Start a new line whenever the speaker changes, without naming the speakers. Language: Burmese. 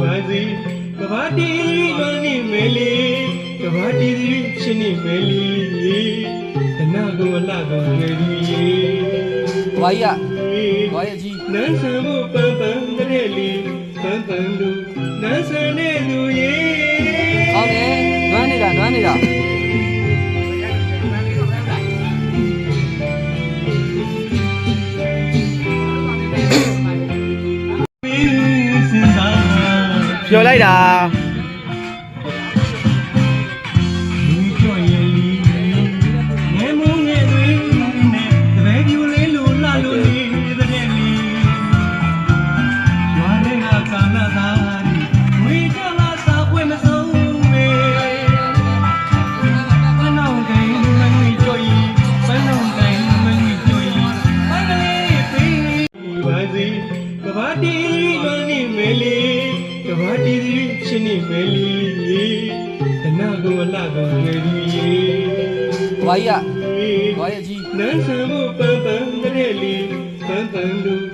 ပါစေကဘာတီလွန်နေမယ်လေကဘာတီချင်းနေမယ်လေတနာကမလာကောငယ်ကြီးရေ
ဘွားကြီးကဘွားရဲ့ကြီး
နန်းဆန်မှုပန်းပန်းတဲ့လေပန်းပန်းလို့နန်းဆန်တဲ့လူရေ
ဟုတ်တယ်နွမ်းနေတာနွမ်းနေတာ
ပြောလိုက်တာ
လူကြော်ရဲ့လီငယ်မုန်းငယ်တွေနဲ့တပည့်ပြူလေးလိုလှလို့နေတဲ့လီရွာလေးကကာနာသားဝေကြလာစာပွဲမဆုံးမေဘနောင်ကိန်းမငွေကြော်ရီဘနောင်ကိန်းမငွေကြော်ရီဘိုင်ကလေးပေးပါစေက ဘာတီလွန်နေမယ်လေကဘာတီချင်းနေမယ်လေတနာကမလာကောငယ်ကြီးရေ
ဘွားကြီးကဘွားရဲ့ကြီး
နန်းဆန်မှုပန်းပန်းတဲ့လေပန်းပန်းလို့နန်းဆန်တဲ့လူရေ